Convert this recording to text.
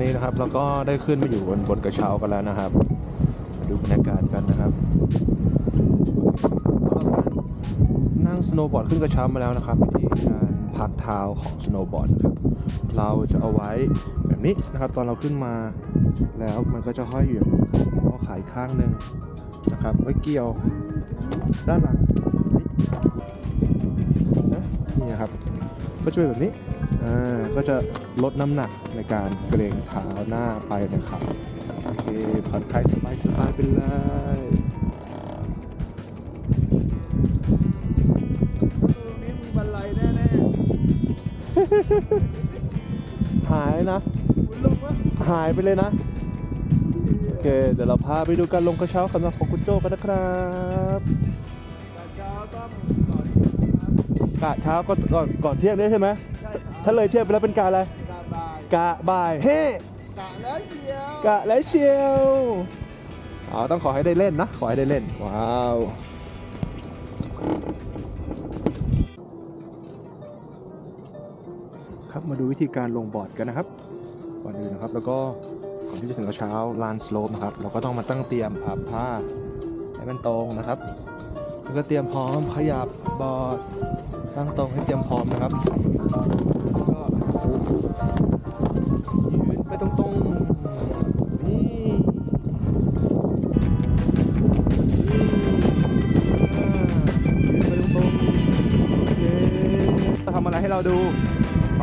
นี่นะครับเราก็ได้ขึ้นมาอยู่บนบนกระเช้ากันแล้วนะครับมาดูบรรยากาศกันนะครับสำหรับการนั่งสโนว์บอร์ดขึ้นกระเช้ามาแล้วนะครับวิธีการพักเท้าของสโนว์บอร์ดนะครับเราจะเอาไว้แบบนี้นะครับ ตอนเราขึ้นมาแล้วมันก็จะห้อยอยู่อย่างนี้ครับก็ขายข้างหนึ่งนะครับไว้เกี่ยวด้านหลังนะนี่นะครับก็จะเป็นแบบนี้ ก็จะลดน้ำหนักในการเกรงเท้าหน้าไปนะครับโอเคผ่อนคลายสบายสบายๆไปเลยนี่มีบันไลแน่หายนะๆคุณลุงวะหายไปเลยนะโอเคเดี๋ยวเราพาไปดูการลงกระเช้าสำหรับของคุณโจกันนะครับตอนเช้าต้องต่อที่นี่ครับกะเช้าก็ก่อนก่อนเที่ยงได้ใช่ไหมใช่ครับ ถ้าเลยเที่ยงไปแล้วเป็นกาอะไร กาบายกะบ่ายเฮ้กะแล้วเชียวกะและเชียวอ๋อต้องขอให้ได้เล่นนะ ขอให้ได้เล่น ว้าว ครับมาดูวิธีการลงบอร์ดกันนะครับ ก่อนอื่นนะครับ แล้วก็ก่อนที่จะถึงกระเช้าลานสโลปนะครับ เราก็ต้องมาตั้งเตรียมพับผ้าให้มันตรงนะครับ แล้วก็เตรียมพร้อมขยับบอร์ดตั้งตรงให้เตรียมพร้อมนะครับ เราดู ไป